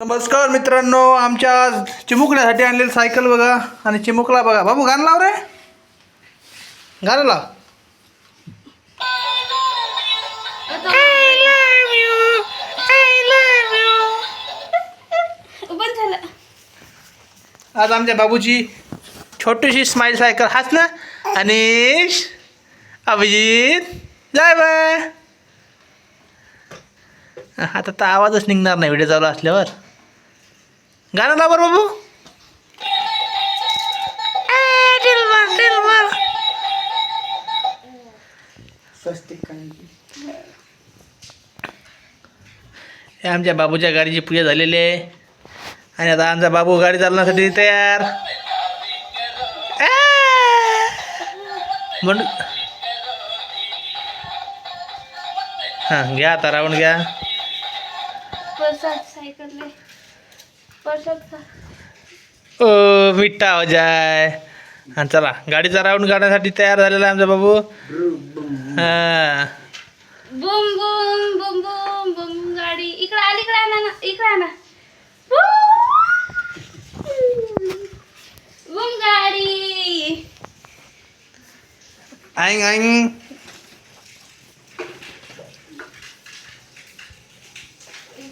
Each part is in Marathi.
नमस्कार मित्रांनो आमच्या चिमुकण्यासाठी आणलेली सायकल बघा आणि चिमुकला बघा. बाबू गाणं लाव रे. गाणं लाव. आज आमच्या बाबूची छोटीशी स्माईल सायकल. हाच ना? अनिश अभिजित जाय बाय आता तर आवाजच निघणार नाही व्हिडिओ चालू असल्यावर. गाणं लाव बरं बाबू. आमच्या बाबूच्या गाडीची पूजा झालेली आहे. आणि आता आमचा बाबू गाडी चालवण्यासाठी तयार! म्हण हां घ्या आता राऊंड घ्या. ओ मिठा हो जाय. हां चला गाडीचा राऊंड काढण्यासाठी तयार झालेला आमचा बाबू. हां. बुम बुम बुम बुम बुम गाडी. इकडे आली इकडे आणा ना इकडे आणा. बुम गाडी. Eyeing eyeing.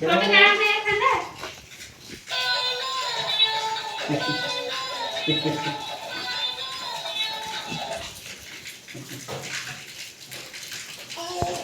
फोटो काढा フフフ。